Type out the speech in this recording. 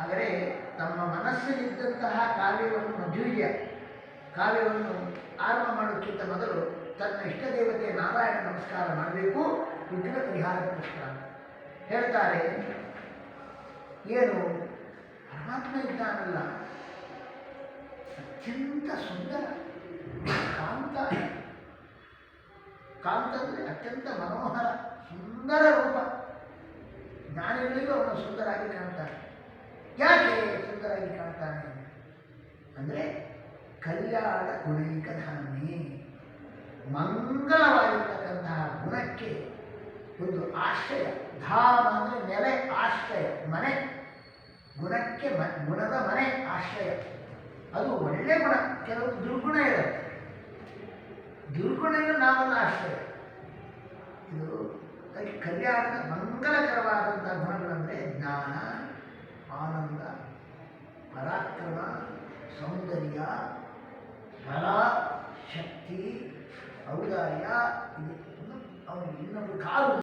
ಆದರೆ ತಮ್ಮ ಮನಸ್ಸಿನಲ್ಲಿದ್ದಂತಹ ಕಾವ್ಯವನ್ನು ಮಧ್ವಿಯ ಕಾವ್ಯವನ್ನು ಆರಂಭ ಮಾಡೋಕ್ಕಿಂತ ಮೊದಲು ತನ್ನ ಇಷ್ಟ ದೇವತೆ ನಾರಾಯಣ ನಮಸ್ಕಾರ ಮಾಡಬೇಕು ವಿಘ್ನ ಪರಿಹಾರಕ್ಕೋಸ್ಕರ. ಹೇಳ್ತಾರೆ ಏನು? ಪರಮಾತ್ಮ ಇದ್ದಾನಲ್ಲ. ಅತ್ಯಂತ ಸುಂದರ. ಕಾಂತ ಕಾಂತ ಅಂದರೆ ಅತ್ಯಂತ ಮನೋಹರ, ಸುಂದರ ರೂಪ. ಜ್ಞಾನಿಗಳಿಗೂ ಅವನು ಸುಂದರಾಗಿ ಕಾಣ್ತಾನೆ. ಯಾಕೆ ಸುಂದರಾಗಿ ಕಾಣ್ತಾನೆ? ಅಂದರೆ ಕಲ್ಯಾಣ ಗುಣೈಕಧಾಮಿ. ಮಂಗಳವಾಗಿರ್ತಕ್ಕಂತಹ ಗುಣಕ್ಕೆ ಒಂದು ಆಶ್ರಯ. ಧಾಮ ಅಂದರೆ ನೆಲೆ, ಆಶ್ರಯ, ಮನೆ. ಗುಣಕ್ಕೆ ಮ, ಗುಣದ ಮನೆ, ಆಶ್ರಯ. ಅದು ಒಳ್ಳೆ ಗುಣ. ಕೆಲವೊಂದು ದುರ್ಗುಣ ಇರುತ್ತೆ. ಆಶ್ರಯ ಇದು ಕಲ್ಯಾಣದ ಮಂಗಲಕರವಾದಂಥ ಗುಣಗಳಂದರೆ ಜ್ಞಾನ, ಆನಂದ, ಪರಾಕ್ರಮ, ಸೌಂದರ್ಯ, ಬಲ, ಶಕ್ತಿ, ಔದಾರ್ಯ, ಇದು ಅವನು ಇನ್ನೊಂದು ಕಾಲು